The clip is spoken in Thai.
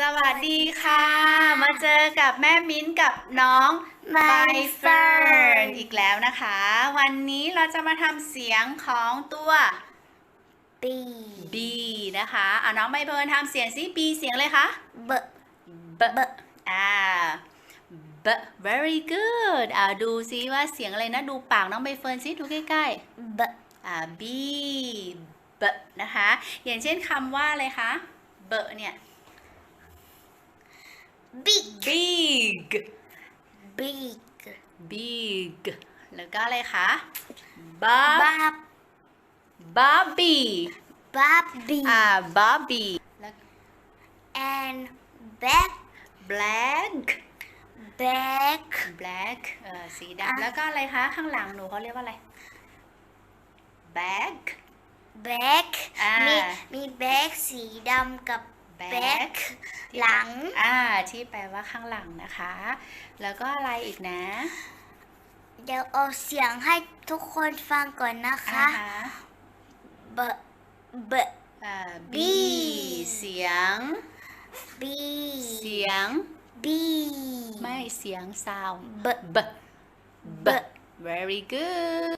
สวัสดีค่ะ มาเจอกับแม่มิ้นกับน้องใบ By เฟิร์น Fern อีกแล้วนะคะ วันนี้เราจะมาทำเสียงของตัว B B นะคะเอาน้องใบเฟิร์นทำเสียงซิ B เสียงเลยคะ B B อ่า B very good อ่าดูซิว่าเสียงอะไรนะ ดูปากน้องใบเฟิร์นซิดูใกล้ๆ B อ่า b b นะคะ อย่างเช่นคำว่าอะไรคะ b เนี่ย Big big Big big แล้วก็อะไรคะ bob Bob bobby Bobby อ่า bobby แล้ว and Back black Back black เออสีอะดำแล้วก็อะไรคะ ข้างหลังหนูเขาเรียกว่าอะไร bag Back อ่ามีมีแบ็กสีดำกับ Back แบ็ก หลัง อ่า ที่แปลว่าข้างหลังนะคะ แล้วก็อะไรอีกนะ เดี๋ยวเอาเสียงให้ทุกคนฟังก่อนนะอ่าคะฮะ B B อ่า B B เสียง B เสียง B ไม่เสียง sound B b b B very good